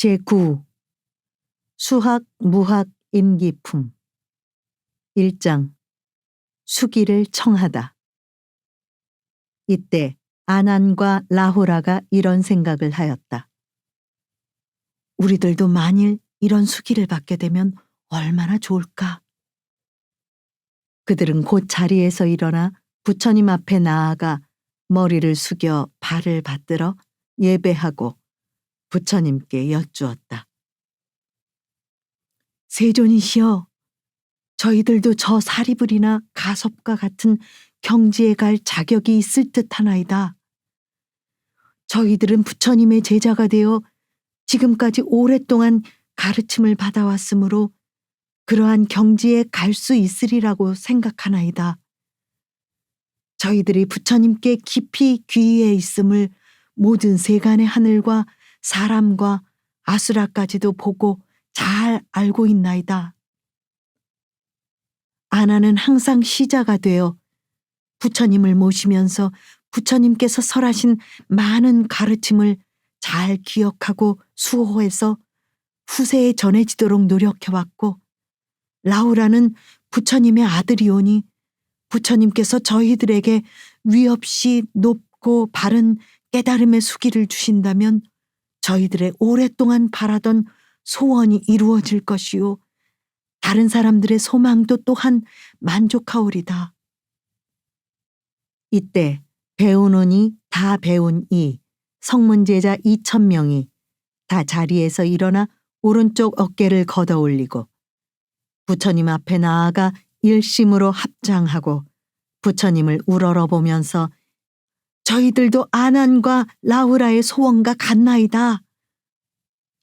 제9 수학 무학 임기품 1장 수기를 청하다 이때 아난과 라호라가 이런 생각을 하였다. 우리들도 만일 이런 수기를 받게 되면 얼마나 좋을까? 그들은 곧 자리에서 일어나 부처님 앞에 나아가 머리를 숙여 발을 받들어 예배하고 부처님께 여쭈었다. 세존이시여, 저희들도 저 사리불이나 가섭과 같은 경지에 갈 자격이 있을 듯 하나이다. 저희들은 부처님의 제자가 되어 지금까지 오랫동안 가르침을 받아왔으므로 그러한 경지에 갈 수 있으리라고 생각하나이다. 저희들이 부처님께 깊이 귀의해 있음을 모든 세간의 하늘과 사람과 아수라까지도 보고 잘 알고 있나이다. 아나는 항상 시자가 되어 부처님을 모시면서 부처님께서 설하신 많은 가르침을 잘 기억하고 수호해서 후세에 전해지도록 노력해왔고 라우라는 부처님의 아들이오니 부처님께서 저희들에게 위없이 높고 바른 깨달음의 수기를 주신다면 저희들의 오랫동안 바라던 소원이 이루어질 것이요. 다른 사람들의 소망도 또한 만족하오리다. 이때 배우노니 다 배운 이 성문 제자 2천 명이 다 자리에서 일어나 오른쪽 어깨를 걷어 올리고 부처님 앞에 나아가 일심으로 합장하고 부처님을 우러러 보면서 저희들도 아난과 라우라의 소원과 같나이다.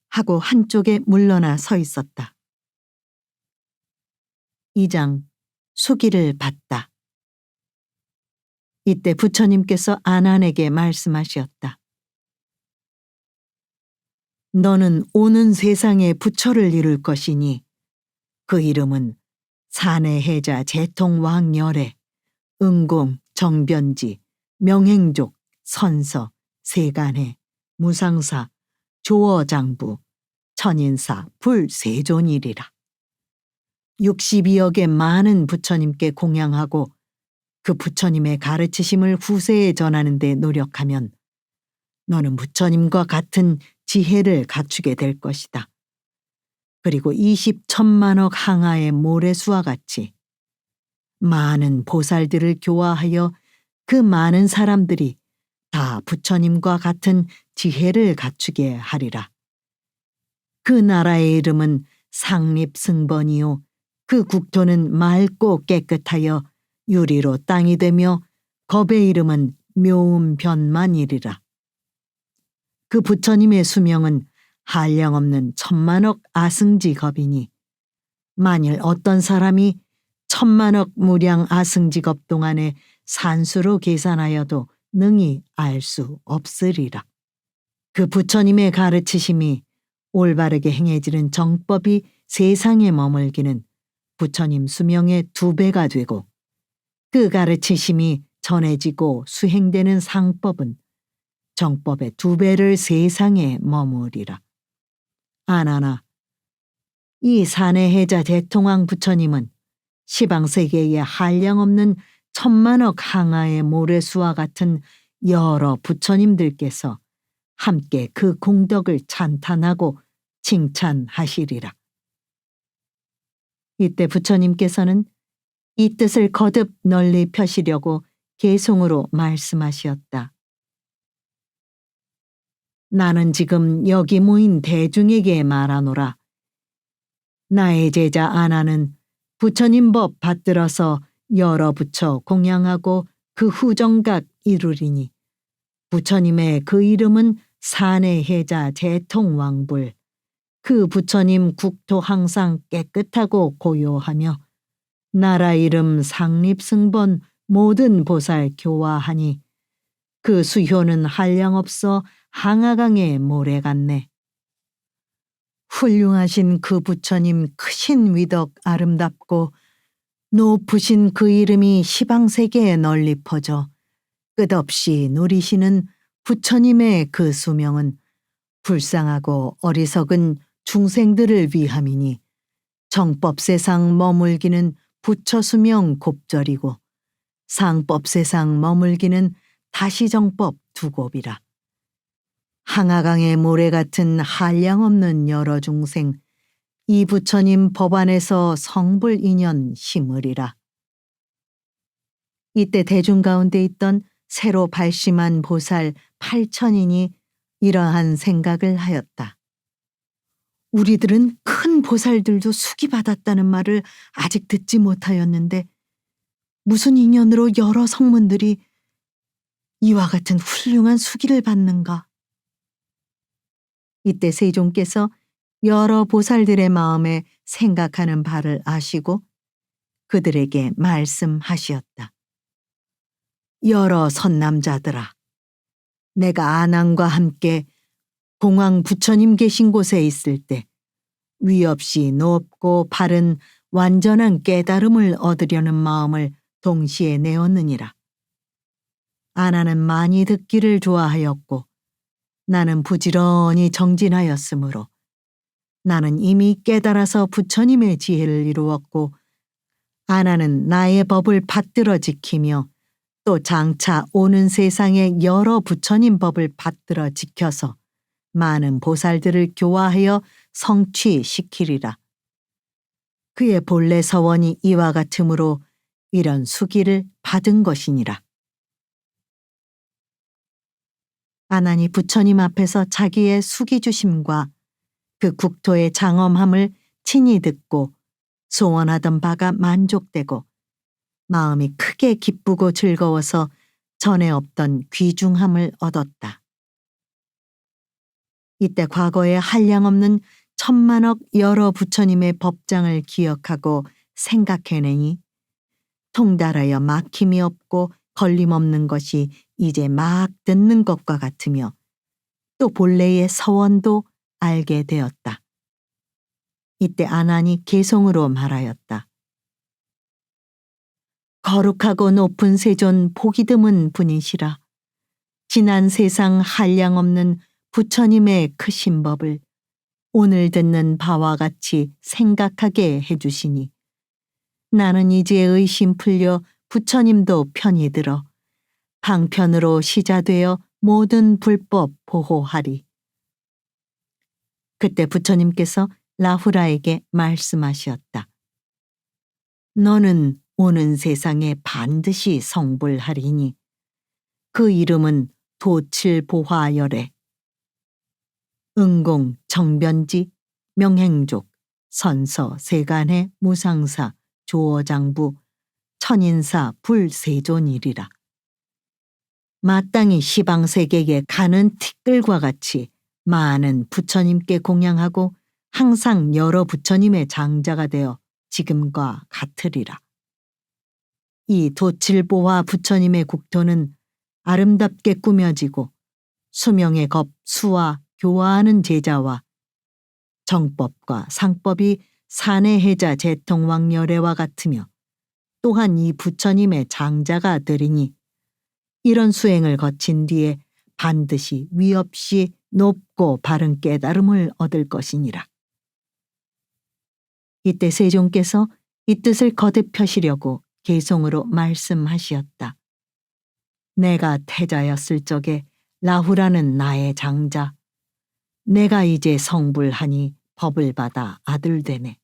하고 한쪽에 물러나 서 있었다. 2장 수기를 받다. 이때 부처님께서 아난에게 말씀하셨다. 너는 오는 세상에 부처를 이룰 것이니 그 이름은 사내해자 재통왕열애 응공 정변지 명행족 선서 세간해 무상사 조어장부 천인사 불세존일이라. 62억의 많은 부처님께 공양하고 그 부처님의 가르치심을 후세에 전하는 데 노력하면 너는 부처님과 같은 지혜를 갖추게 될 것이다. 그리고 20천만억 항아의 모래수와 같이 많은 보살들을 교화하여 그 많은 사람들이 다 부처님과 같은 지혜를 갖추게 하리라. 그 나라의 이름은 상립승번이요. 그 국토는 맑고 깨끗하여 유리로 땅이 되며 겁의 이름은 묘음변만이리라. 그 부처님의 수명은 한량없는 천만억 아승지 겁이니 만일 어떤 사람이 천만억 무량 아승지 겁 동안에 산수로 계산하여도 능히 알 수 없으리라. 그 부처님의 가르치심이 올바르게 행해지는 정법이 세상에 머물기는 부처님 수명의 두 배가 되고 그 가르치심이 전해지고 수행되는 상법은 정법의 두 배를 세상에 머무리라. 아나나, 이 사내해자 대통왕 부처님은 시방세계에 한량없는 천만억 항아의 모래수와 같은 여러 부처님들께서 함께 그 공덕을 찬탄하고 칭찬하시리라. 이때 부처님께서는 이 뜻을 거듭 널리 펴시려고 개송으로 말씀하시었다. 나는 지금 여기 모인 대중에게 말하노라. 나의 제자 아나는 부처님 법 받들어서 여러 부처 공양하고 그 후정각 이루리니 부처님의 그 이름은 사내해자 재통왕불 그 부처님 국토 항상 깨끗하고 고요하며 나라 이름 상립승번 모든 보살 교화하니 그 수효는 한량없어 항아강의 모래 같네. 훌륭하신 그 부처님 크신 위덕 아름답고 높으신 그 이름이 시방 세계에 널리 퍼져 끝없이 누리시는 부처님의 그 수명은 불쌍하고 어리석은 중생들을 위함이니 정법 세상 머물기는 부처 수명 곱절이고 상법 세상 머물기는 다시 정법 두 곱이라. 항아강의 모래 같은 한량 없는 여러 중생 이 부처님 법안에서 성불 인연 심으리라. 이때 대중 가운데 있던 새로 발심한 보살 8천인이 이러한 생각을 하였다. 우리들은 큰 보살들도 수기 받았다는 말을 아직 듣지 못하였는데 무슨 인연으로 여러 성문들이 이와 같은 훌륭한 수기를 받는가? 이때 세종께서 여러 보살들의 마음에 생각하는 바를 아시고 그들에게 말씀하시었다. 여러 선남자들아, 내가 아난과 함께 공황 부처님 계신 곳에 있을 때 위 없이 높고 바른 완전한 깨달음을 얻으려는 마음을 동시에 내었느니라. 아나는 많이 듣기를 좋아하였고 나는 부지런히 정진하였으므로 나는 이미 깨달아서 부처님의 지혜를 이루었고 아나는 나의 법을 받들어 지키며 또 장차 오는 세상의 여러 부처님 법을 받들어 지켜서 많은 보살들을 교화하여 성취시키리라. 그의 본래 서원이 이와 같으므로 이런 수기를 받은 것이니라. 아나니 부처님 앞에서 자기의 수기 주심과 그 국토의 장엄함을 친히 듣고 소원하던 바가 만족되고 마음이 크게 기쁘고 즐거워서 전에 없던 귀중함을 얻었다. 이때 과거에 한량없는 천만억 여러 부처님의 법장을 기억하고 생각해내니 통달하여 막힘이 없고 걸림없는 것이 이제 막 듣는 것과 같으며 또 본래의 서원도 알게 되었다. 이때 아난이 개성으로 말하였다. 거룩하고 높은 세존 복이 드문 분이시라. 지난 세상 한량 없는 부처님의 크신 법을 오늘 듣는 바와 같이 생각하게 해주시니 나는 이제 의심 풀려 부처님도 편히 들어 방편으로 시자되어 모든 불법 보호하리. 그때 부처님께서 라후라에게 말씀하셨다. 너는 오는 세상에 반드시 성불하리니 그 이름은 도칠보화열애 응공 정변지 명행족 선서 세간의 무상사 조어장부 천인사 불세존이리라. 마땅히 시방세계에 가는 티끌과 같이 많은 부처님께 공양하고 항상 여러 부처님의 장자가 되어 지금과 같으리라. 이 도칠보와 부처님의 국토는 아름답게 꾸며지고 수명의 겁 수와 교화하는 제자와 정법과 상법이 사내해자 제통왕 열애와 같으며 또한 이 부처님의 장자가 되리니 이런 수행을 거친 뒤에 반드시 위 없이 높고 바른 깨달음을 얻을 것이니라. 이때 세종께서 이 뜻을 거듭 펴시려고 개성으로 말씀하시었다. 내가 태자였을 적에 라후라는 나의 장자, 내가 이제 성불하니 법을 받아 아들 되네.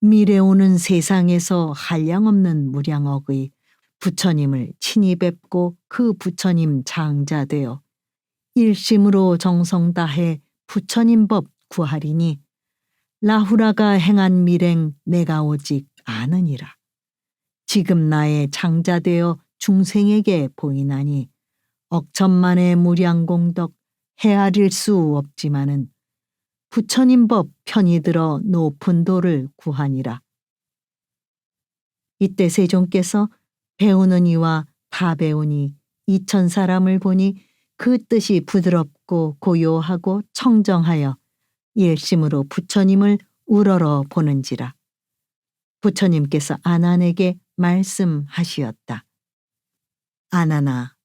미래 오는 세상에서 한량없는 무량억의 부처님을 친히 뵙고 그 부처님 장자 되어 일심으로 정성 다해 부처님 법 구하리니 라후라가 행한 밀행 내가 오직 아느니라. 지금 나의 장자 되어 중생에게 보이나니 억천만의 무량공덕 헤아릴 수 없지만은 부처님 법 편히 들어 높은 도를 구하니라. 이때 세종께서 배우는 이와 다 배우니 이천 사람을 보니 그 뜻이 부드럽고 고요하고 청정하여 일심으로 부처님을 우러러 보는지라. 부처님께서 아난에게 말씀하시었다. 아나나,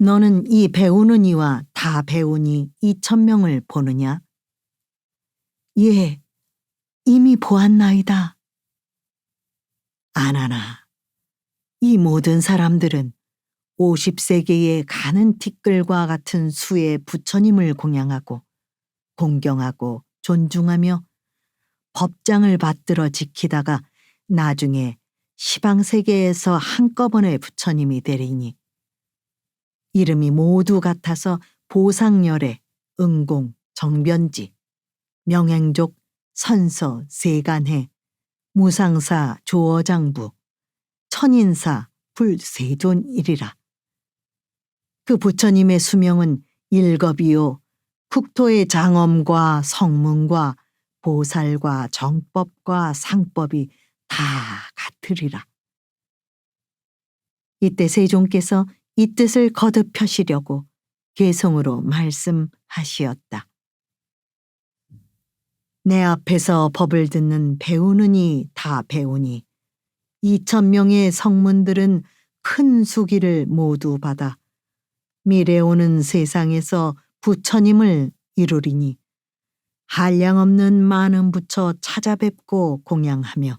너는 이 배우는 이와 다다 배우니 이천 명을 보느냐? 예, 이미 보았나이다. 아나나, 이 모든 사람들은 50세계의 가는 티끌과 같은 수의 부처님을 공양하고 공경하고 존중하며 법장을 받들어 지키다가 나중에 시방 세계에서 한꺼번에 부처님이 되리니 이름이 모두 같아서 보상열애, 응공, 정변지, 명행족, 선서, 세간해, 무상사, 조어장부, 천인사, 불세존이리라. 그 부처님의 수명은 일겁이요 국토의 장엄과 성문과 보살과 정법과 상법이 다 같으리라. 이때 세종께서 이 뜻을 거듭 펴시려고 개성으로 말씀하시었다. 내 앞에서 법을 듣는 배우느니 다 배우니 이천 명의 성문들은 큰 수기를 모두 받아 미래 오는 세상에서 부처님을 이루리니 한량없는 많은 부처 찾아뵙고 공양하며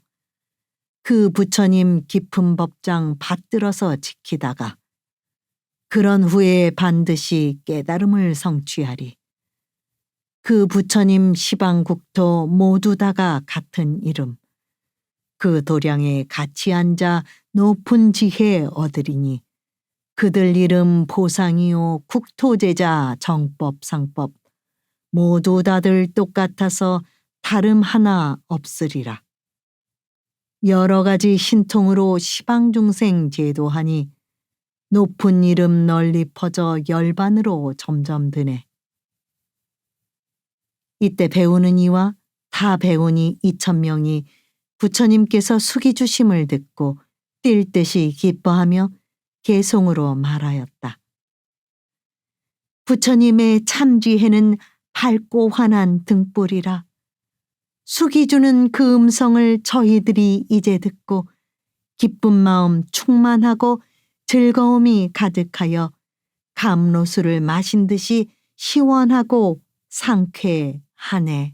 그 부처님 깊은 법장 받들어서 지키다가 그런 후에 반드시 깨달음을 성취하리. 그 부처님 시방 국토 모두 다가 같은 이름. 그 도량에 같이 앉아 높은 지혜 얻으리니 그들 이름 보상이요 국토제자 정법 상법 모두 다들 똑같아서 다름 하나 없으리라. 여러 가지 신통으로 시방 중생 제도하니 높은 이름 널리 퍼져 열반으로 점점 드네. 이때 배우는 이와 다 배우니 이천 명이 부처님께서 숙이 주심을 듣고 뛸 듯이 기뻐하며 개송으로 말하였다. 부처님의 참지혜는 밝고 환한 등불이라. 숙이 주는 그 음성을 저희들이 이제 듣고 기쁜 마음 충만하고 즐거움이 가득하여 감로수를 마신 듯이 시원하고 상쾌하네.